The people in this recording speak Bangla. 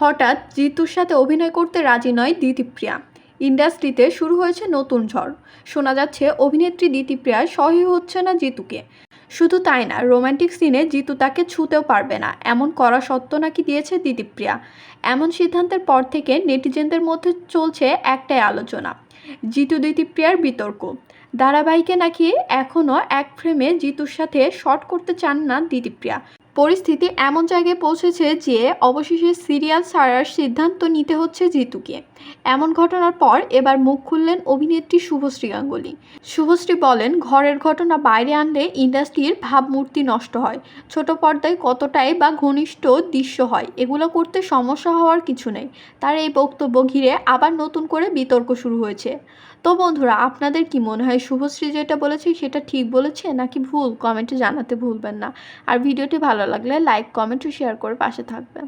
হঠাৎ জিতুর সাথে অভিনয় করতে রাজি নয় দিতিপ্রিয়া। ইন্ডাস্ট্রিতে শুরু হয়েছে নতুন ঝড়। শোনা যাচ্ছে অভিনেত্রী দিতিপ্রিয়া সহই হচ্ছে না জিতুকে। শুধু তাই না, রোমান্টিক সিনে জিতু তাকে ছুতেও পারবে না। এমন করা সত্য নাকি দিয়েছে দিতিপ্রিয়া। এমন সিদ্ধান্তের পর থেকে নেটিজেনদের মধ্যে চলছে একটাই আলোচনা, জিতু দিতিপ্রিয়ার বিতর্ক। ধারাবাহিকে নাকি এখনও এক ফ্রেমে জিতুর সাথে শট করতে চান না দিতিপ্রিয়া। পরিস্থিতি এমন জায়গায় পৌঁছেছে যে অবশেষে সিরিয়াল ছাড়ার সিদ্ধান্ত নিতে হচ্ছে জিতুকে। এমন ঘটনার পর এবার মুখ খুললেন অভিনেত্রী শুভশ্রী গাঙ্গুলি। শুভশ্রী বলেন, ঘরের ঘটনা বাইরে আনলে ইন্ডাস্ট্রির ভাবমূর্তি নষ্ট হয়। ছোট পর্দায় কতটাই বা ঘনিষ্ঠ দৃশ্য হয়, এগুলো করতে সমস্যা হওয়ার কিছু নেই। তার এই বক্তব্য ঘিরে আবার নতুন করে বিতর্ক শুরু হয়েছে। তো বন্ধুরা, আপনাদের কি মনে হয়, শুভশ্রী যেটা বলেছে সেটা ঠিক বলেছে নাকি ভুল? কমেন্টে জানাতে ভুলবেন না। আর ভিডিওটি ভালো লাগলে লাইক কমেন্ট ও শেয়ার করে পাশে থাকবেন।